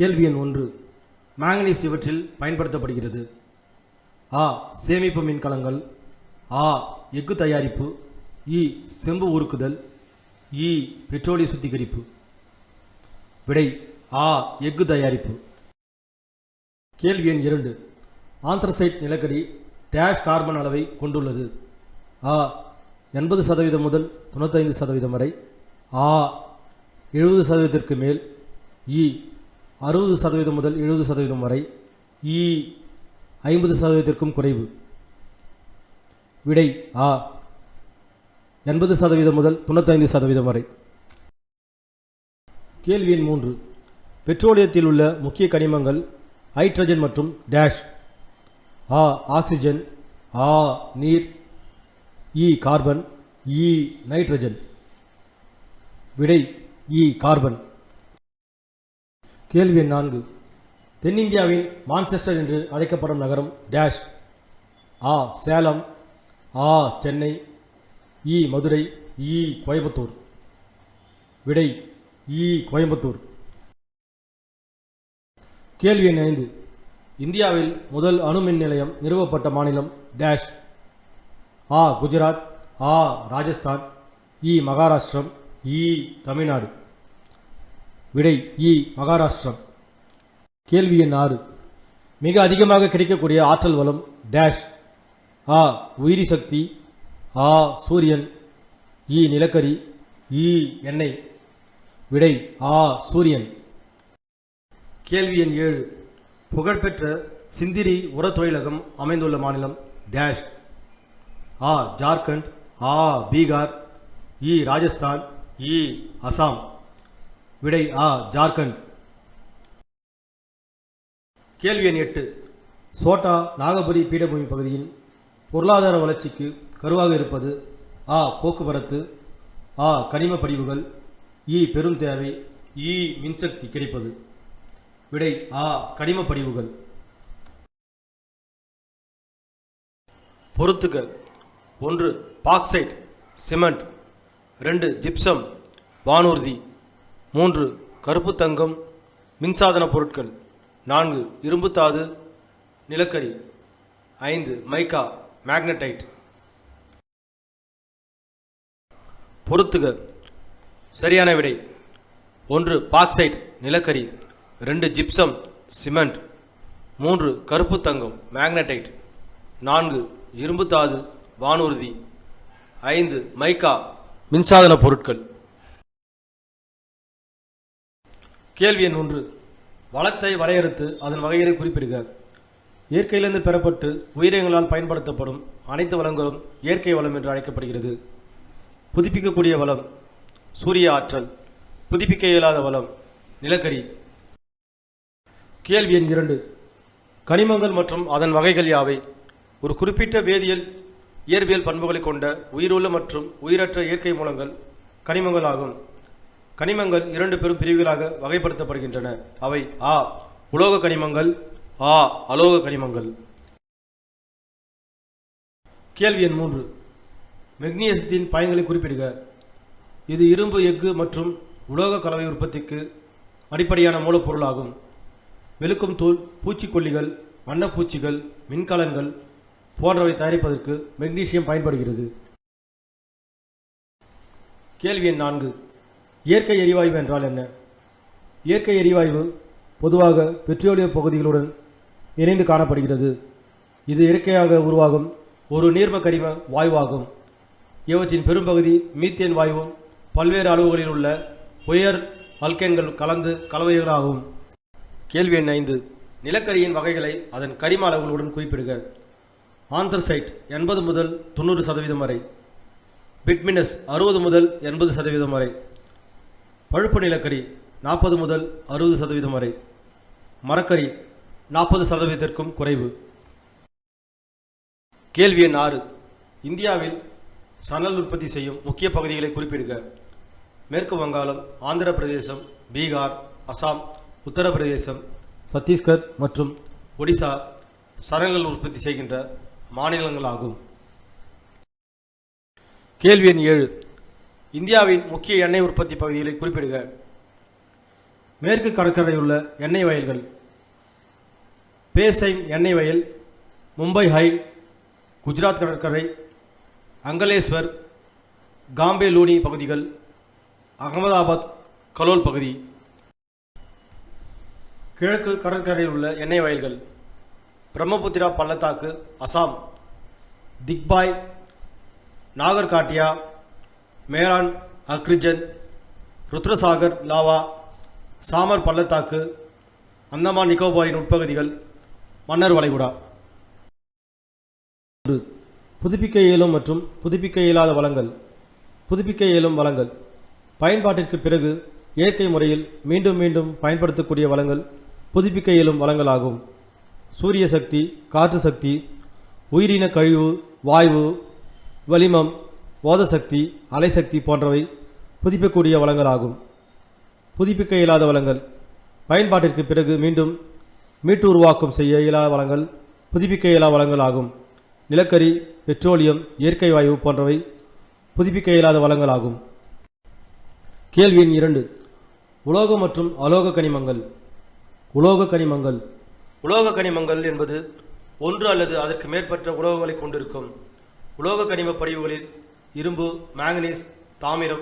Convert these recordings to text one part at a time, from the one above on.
கேள்வி எண் ஒன்று. மாங்கனீஸ் இவற்றில் பயன்படுத்தப்படுகிறது. ஆ சேமிப்பு மின்கலங்கள் ஆ எஃகு தயாரிப்பு. இ செம்பு உருக்குதல். இ பெட்ரோலிய சுத்திகரிப்பு. விடை ஆ எஃகு தயாரிப்பு. கேள்வி எண் இரண்டு. ஆந்த்ரசைட் நிலக்கரி டேஷ் கார்பன் அளவை கொண்டுள்ளது. ஆ எண்பது சதவீதம் முதல் தொண்ணூத்தைந்து சதவீதம் வரை. ஆ எழுபது சதவீதத்திற்கு மேல். இ அறுபது சதவீதம் முதல் எழுபது சதவீதம் வரை இ ஐம்பது சதவீதத்திற்கும் குறைவு. விடை ஆ எண்பது சதவீதம் முதல் தொண்ணூத்தைந்து சதவீதம் வரை. கேள்வி எண் மூன்று. பெட்ரோலியத்தில் உள்ள முக்கிய கனிமங்கள் ஹைட்ரஜன் மற்றும் டேஷ். ஆ ஆக்சிஜன். ஆ நீர். இ கார்பன். இ நைட்ரஜன். விடை இ கார்பன். கேள்வி எண் நான்கு. தென்னிந்தியாவின் மான்செஸ்டர் என்று அழைக்கப்படும் நகரம் டேஷ். ஆ சேலம். ஆ சென்னை. இ மதுரை. இ கோயம்புத்தூர். விடை இ கோயம்புத்தூர். கேள்வி எண் ஐந்து. இந்தியாவில் முதல் அணு மின் நிலையம் நிறுவப்பட்ட மாநிலம் டேஷ். ஆ குஜராத். ஆ ராஜஸ்தான். இ மகாராஷ்டிரம். இ தமிழ்நாடு. விடை இ மகாராஷ்டிரம். கேள்வி எண் ஆறு. மிக அதிகமாக கிடைக்கக்கூடிய ஆற்றல் வளம் டேஷ். ஆ உயிரி சக்தி. ஆ சூரியன். இ நிலக்கரி. இ எண்ணெய். விடை ஆ சூரியன். கேள்வி எண் ஏழு. புகழ்பெற்ற சிந்திரி உரத் தொழிலகம் அமைந்துள்ள மாநிலம் டேஷ். ஆ ஜார்க்கண்ட். ஆ பீகார். இ ராஜஸ்தான். இ அசாம். விடை ஆ ஜார்க்கண்ட். கேள்வி எண் எட்டு. சோட்டா நாகபுரி பீடபூமி பகுதியின் பொருளாதார வளர்ச்சிக்கு கருவாக இருப்பது ஆ போக்குவரத்து ஆ கனிம படிவுகள் இ பெரும் தேவை இ மின்சக்தி கிடைப்பது. விடை ஆ கனிம படிவுகள். பொறுத்துக ஒன்று பாக்சைட் சிமெண்ட். ரெண்டு ஜிப்சம் வானூர்தி. மூன்று கருப்பு தங்கம் மின்சாதன பொருட்கள். நான்கு இரும்புத்தாது நிலக்கரி. ஐந்து மைக்கா மேக்னடைட். பொருத்துக. சரியான விடை. ஒன்று பாக்சைட் நிலக்கரி. ரெண்டு ஜிப்சம் சிமெண்ட். மூன்று கருப்பு தங்கம் மேக்னடைட். நான்கு இரும்புத்தாது வானூர்தி. ஐந்து மைக்கா மின்சாதன பொருட்கள். கேள்வி எண் ஒன்று. வளத்தை வரையறுத்து அதன் வகையை குறிப்பிடுக. இயற்கையிலிருந்து பெறப்பட்டு உயிரினங்களால் பயன்படுத்தப்படும் அனைத்து வளங்களும் இயற்கை வளம் என்று அழைக்கப்படுகிறது. புதுப்பிக்கக்கூடிய வளம் சூரிய ஆற்றல். புதுப்பிக்க இயலாத வளம் நிலக்கரி. கேள்வி எண் இரண்டு. கனிமங்கள் மற்றும் அதன் வகைகள் யாவை? ஒரு குறிப்பிட்ட வேதியியல் இயற்பியல் பண்புகளை கொண்ட உயிருள்ள மற்றும் உயிரற்ற இயற்கை மூலங்கள் கனிமங்கள் ஆகும். கனிமங்கள் இரண்டு பெரும் பிரிவுகளாக வகைப்படுத்தப்படுகின்றன. அவை ஆ உலோக கனிமங்கள் ஆ அலோக கனிமங்கள். கேள்வி எண் மூன்று. மெக்னீசியத்தின் பயன்களை குறிப்பிடுக. இது இரும்பு எஃகு மற்றும் உலோக கலவை உற்பத்திக்கு அடிப்படையான மூலப்பொருளாகும். வெளுக்கும் தூள் பூச்சிக்கொல்லிகள் வண்ணப்பூச்சிகள் மின்கலன்கள் போன்றவை தயாரிப்பதற்கு மெக்னீசியம் பயன்படுகிறது. கேள்வி எண் நான்கு. இயற்கை எரிவாயு என்றால் என்ன? இயற்கை எரிவாயு பொதுவாக பெட்ரோலிய பகுதிகளுடன் இணைந்து காணப்படுகிறது. இது இயற்கையாக உருவாகும் ஒரு நீர்ம கரிம வாயுவாகும். இவற்றின் பெரும்பகுதி மீத்தேன் வாயுவும் பல்வேறு அளவுகளில் உள்ள உயர் அல்கேன்கள் கலந்து கலவைகளாகும். கேள்வி எண் ஐந்து. நிலக்கரியின் வகைகளை அதன் கரிம அளவுகளுடன் குறிப்பிடுக. ஆந்தர்சைட் எண்பது முதல் தொண்ணூறு சதவீதம் வரை. பிட்மினஸ் அறுபது முதல் எண்பது சதவீதம் வரை. பழுப்பு நிலக்கரி நாற்பது முதல் அறுபது சதவீதம் வரை. மரக்கறி நாற்பது சதவீதத்திற்கும் குறைவு. கேள்வி எண் ஆறு. இந்தியாவில் சணல் உற்பத்தி செய்யும் முக்கிய பகுதிகளை குறிப்பிடுக. மேற்கு வங்காளம் ஆந்திர பிரதேசம் பீகார் அசாம் உத்தரப்பிரதேசம் சத்தீஸ்கர் மற்றும் ஒடிசா சரங்கள் உற்பத்தி செய்கின்ற மாநிலங்களாகும். கேள்வி எண் ஏழு. இந்தியாவின் முக்கிய எண்ணெய் உற்பத்தி பகுதிகளை குறிப்பிடுக. மேற்கு கடற்கரையுள்ள எண்ணெய் வயல்கள். பேசைம் எண்ணெய் வயல் மும்பை ஹை குஜராத் கடற்கரை அங்கலேஸ்வர் காம்பே லூனி பகுதிகள் அகமதாபாத் கலோல் பகுதி. கிழக்கு கடற்கரையில் உள்ள எண்ணெய் வயல்கள். பிரம்மபுத்திரா பள்ளத்தாக்கு அசாம் திக்பாய் நாகர்காட்டியா மேரான் அக்ரிஜன் ருத்ரசாகர் லாவா சாமர் பள்ளத்தாக்கு அந்தமான் நிக்கோபாரின் உட்பகுதிகள் மன்னர் வளைகுடா. புதுப்பிக்க இயலும் மற்றும் புதுப்பிக்க இயலாத வளங்கள். புதுப்பிக்க இயலும் வளங்கள். பயன்பாட்டிற்கு பிறகு இயற்கை முறையில் மீண்டும் மீண்டும் பயன்படுத்தக்கூடிய வளங்கள் புதுப்பிக்க இயலும் வளங்களாகும். சூரிய சக்தி காற்று சக்தி உயிரின கழிவு வாயு வளிமம் ஓதசக்தி அலைசக்தி போன்றவை புதுப்பிக்கக்கூடிய வளங்களாகும். புதுப்பிக்க இயலாத வளங்கள். பயன்பாட்டிற்கு பிறகு மீண்டும் மீட்டு உருவாக்கம் செய்ய இயலாத வளங்கள் புதுப்பிக்க இயலா வளங்கள் ஆகும் நிலக்கரி பெட்ரோலியம் இயற்கை வாயு போன்றவை புதுப்பிக்க இயலாத வளங்கள் ஆகும் கேள்வி எண் இரண்டு. உலோக மற்றும் அலோக கனிமங்கள். உலோக கனிமங்கள். உலோக கனிமங்கள் என்பது ஒன்று அல்லது அதற்கு மேற்பட்ட உலோகங்களை கொண்டிருக்கும். உலோக கனிம படிவுகளில் இரும்பு மாங்கனீஸ் தாமிரம்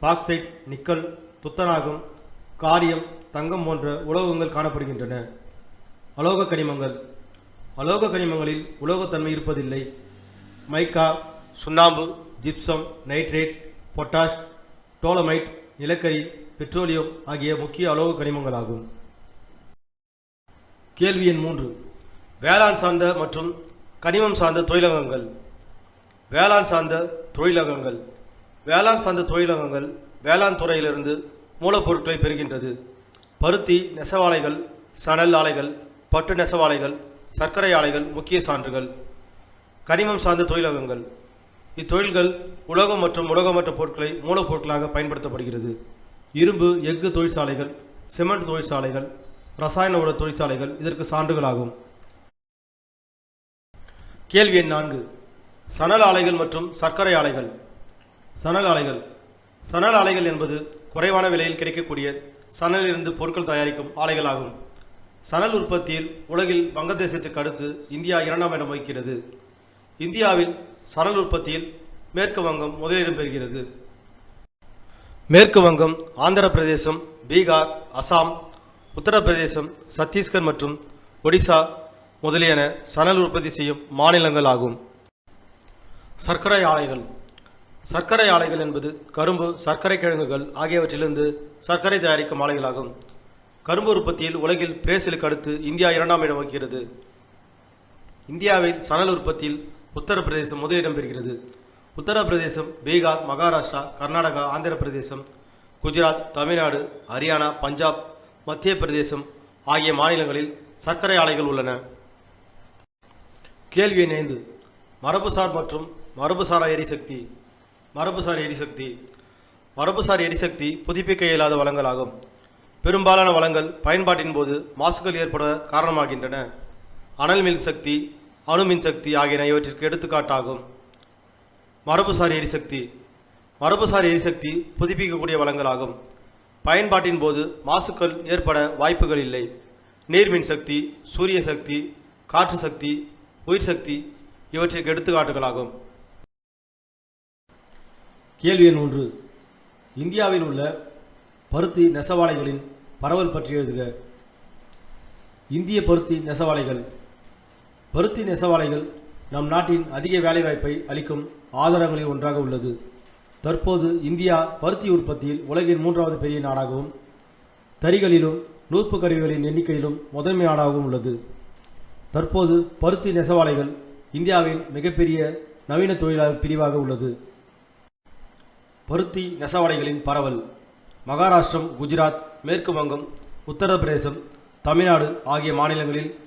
பாக்சைட் நிக்கல் துத்தநாகம் காரியம் தங்கம் போன்ற உலோகங்கள் காணப்படுகின்றன. அலோக கனிமங்கள். அலோக கனிமங்களில் உலோகத்தன்மை இருப்பதில்லை. மைக்கா சுண்ணாம்பு ஜிப்சம் நைட்ரேட் பொட்டாஷ் டோலமைட் நிலக்கரி பெட்ரோலியம் ஆகிய முக்கிய அலோக கனிமங்களாகும். கேள்வி எண் மூன்று. வேளாண் சார்ந்த மற்றும் கனிமம் சார்ந்த தொழிலகங்கள். வேளாண் சார்ந்த தொழிலகங்கள் வேளாண் சார்ந்த தொழிலகங்கள் வேளாண் துறையிலிருந்து மூலப்பொருட்களை பெறுகின்றது. பருத்தி நெசவாலைகள் சணல் ஆலைகள் பட்டு நெசவாலைகள் சர்க்கரை ஆலைகள் முக்கிய சான்றுகள். கனிமம் சார்ந்த தொழிலகங்கள். இத்தொழில்கள் உலோகம் மற்றும் உலோகமற்ற பொருட்களை மூலப்பொருட்களாக பயன்படுத்தப்படுகிறது. இரும்பு எஃகு தொழிற்சாலைகள் சிமெண்ட் தொழிற்சாலைகள் ரசாயன உர தொழிற்சாலைகள் இதற்கு சான்றுகளாகும். கேள்வி எண் நான்கு. சணல் ஆலைகள் மற்றும் சர்க்கரை ஆலைகள். சணல் ஆலைகள். சணல் ஆலைகள் என்பது குறைவான விலையில் கிடைக்கக்கூடிய சணலிலிருந்து பொருட்கள் தயாரிக்கும் ஆலைகளாகும். சணல் உற்பத்தியில் உலகில் வங்கதேசத்திற்கு அடுத்து இந்தியா இரண்டாம் இடம் வகிக்கிறது. இந்தியாவில் சணல் உற்பத்தியில் மேற்கு வங்கம் முதலிடம் பெறுகிறது. மேற்கு வங்கம் ஆந்திர பிரதேசம் பீகார் அசாம் உத்தரப்பிரதேசம் சத்தீஸ்கர் மற்றும் ஒடிசா முதலியன சணல் உற்பத்தி செய்யும் மாநிலங்கள் ஆகும் சர்க்கரை ஆலைகள். சர்க்கரை ஆலைகள் என்பது கரும்பு சர்க்கரை கிழங்குகள் ஆகியவற்றிலிருந்து சர்க்கரை தயாரிக்கும் ஆலைகளாகும். கரும்பு உற்பத்தியில் உலகில் பிரேசிலுக்கு அடுத்து இந்தியா இரண்டாம் இடம் வகிக்கிறது. இந்தியாவில் சணல் உற்பத்தியில் உத்தரப்பிரதேசம் முதலிடம் பெறுகிறது. உத்தரப்பிரதேசம் பீகார் மகாராஷ்டிரா கர்நாடகா ஆந்திர பிரதேசம் குஜராத் தமிழ்நாடு ஹரியானா பஞ்சாப் மத்திய பிரதேசம் ஆகிய மாநிலங்களில் சர்க்கரை ஆலைகள் உள்ளன. கேள்வி ஐந்து. மரபுசார் மற்றும் மரபுசாரா எரிசக்தி மரபுசார் எரிசக்தி மரபுசார் எரிசக்தி புதுப்பிக்க இயலாத வளங்களாகும். பெரும்பாலான வளங்கள் பயன்பாட்டின் போது மாசுகள் ஏற்பட காரணமாகின்றன. அனல் மின் சக்தி அணு மின் சக்தி ஆகியன இவற்றிற்கு எடுத்துக்காட்டாகும். மரபுசார் எரிசக்தி மரபுசார் எரிசக்தி புதுப்பிக்கக்கூடிய வளங்களாகும். பயன்பாட்டின் போது மாசுக்கள் ஏற்பட வாய்ப்புகள் இல்லை. நீர்மின் சக்தி சூரிய சக்தி காற்று சக்தி உயிர் சக்தி இவற்றிற்கு எடுத்துக்காட்டுகளாகும். கேள்வி எண் ஒன்று. இந்தியாவில் உள்ள பருத்தி நெசவாலைகளின் பரவல் பற்றி எழுதுக. இந்திய பருத்தி நெசவாலைகள் பருத்தி நெசவாலைகள் நம் நாட்டின் அதிக வேலைவாய்ப்பை அளிக்கும் ஆதாரங்களில் ஒன்றாக உள்ளது. தற்போது இந்தியா பருத்தி உற்பத்தியில் உலகின் மூன்றாவது பெரிய நாடாகவும் தறிகளிலும் நூற்பு கருவிகளின் எண்ணிக்கையிலும் முதன்மை நாடாகவும் உள்ளது. தற்போது பருத்தி நெசவாலைகள் இந்தியாவின் மிகப்பெரிய நவீன தொழிலாளர் பிரிவாக உள்ளது. பருத்தி நெசவாலைகளின் பரவல். மகாராஷ்டிரம் குஜராத் மேற்கு வங்கம் உத்தரப்பிரதேசம் தமிழ்நாடு ஆகிய மாநிலங்களில்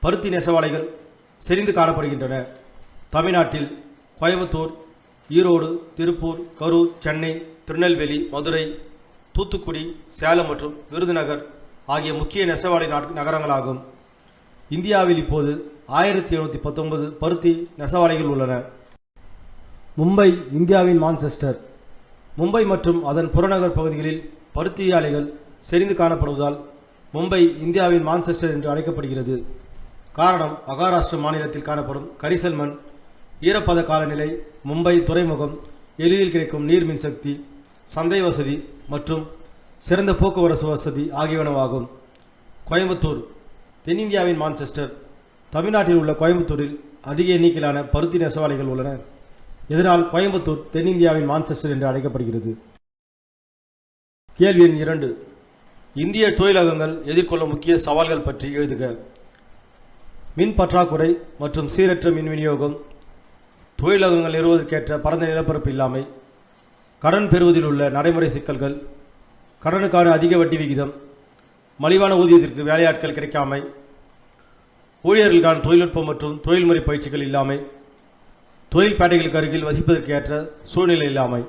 பருத்தி நெசவாலைகள் செறிந்து காணப்படுகின்றன. தமிழ்நாட்டில் கோயம்புத்தூர் ஈரோடு திருப்பூர் கரூர் சென்னை திருநெல்வேலி மதுரை தூத்துக்குடி சேலம் மற்றும் விருதுநகர் ஆகிய முக்கிய நெசவாலை நாட்- நகரங்களாகும். இந்தியாவில் இப்போது ஆயிரத்தி எழுநூற்றி பத்தொன்பது பருத்தி நெசவாலைகள் உள்ளன. மும்பை இந்தியாவின் மான்செஸ்டர். மும்பை மற்றும் அதன் புறநகர் பகுதிகளில் பருத்தி ஆலைகள் செறிந்து காணப்படுவதால் மும்பை இந்தியாவின் மான்செஸ்டர் என்று அழைக்கப்படுகிறது. காரணம் மகாராஷ்டிர மாநிலத்தில் காணப்படும் கரிசல் மண் ஈரப்பத காலநிலை மும்பை துறைமுகம் எளிதில் கிடைக்கும் நீர் மின்சக்தி சந்தை வசதி மற்றும் சிறந்த போக்குவரத்து வசதி ஆகியவனவாகும் கோயம்புத்தூர் தென்னிந்தியாவின் மான்செஸ்டர். தமிழ்நாட்டில் உள்ள கோயம்புத்தூரில் அதிக எண்ணிக்கையிலான பருத்தி நெசவாலைகள் உள்ளன இதனால் கோயம்புத்தூர் தென்னிந்தியாவின் மான்செஸ்டர் என்று அழைக்கப்படுகிறது? கேள்வி எண் இரண்டு. இந்திய தொழிலகங்கள் எதிர்கொள்ளும் முக்கிய சவால்கள் பற்றி எழுதுக. மின் பற்றாக்குறை மற்றும் சீரற்ற மின் விநியோகம் தொழிலகங்கள் நிறுவுவதற்கேற்ற பரந்த நிலப்பரப்பு இல்லாமை கடன் பெறுவதில் உள்ள நடைமுறை சிக்கல்கள் கடனுக்கான அதிக வட்டி விகிதம் மலிவான ஊதியத்திற்கு வேலையாட்கள் கிடைக்காமை ஊழியர்களுக்கான தொழில்நுட்பம் மற்றும் தொழில்முறை பயிற்சிகள் இல்லாமை தொழில் பேட்டைகளுக்கு அருகில் வசிப்பதற்கு ஏற்ற சூழ்நிலை இல்லாமை.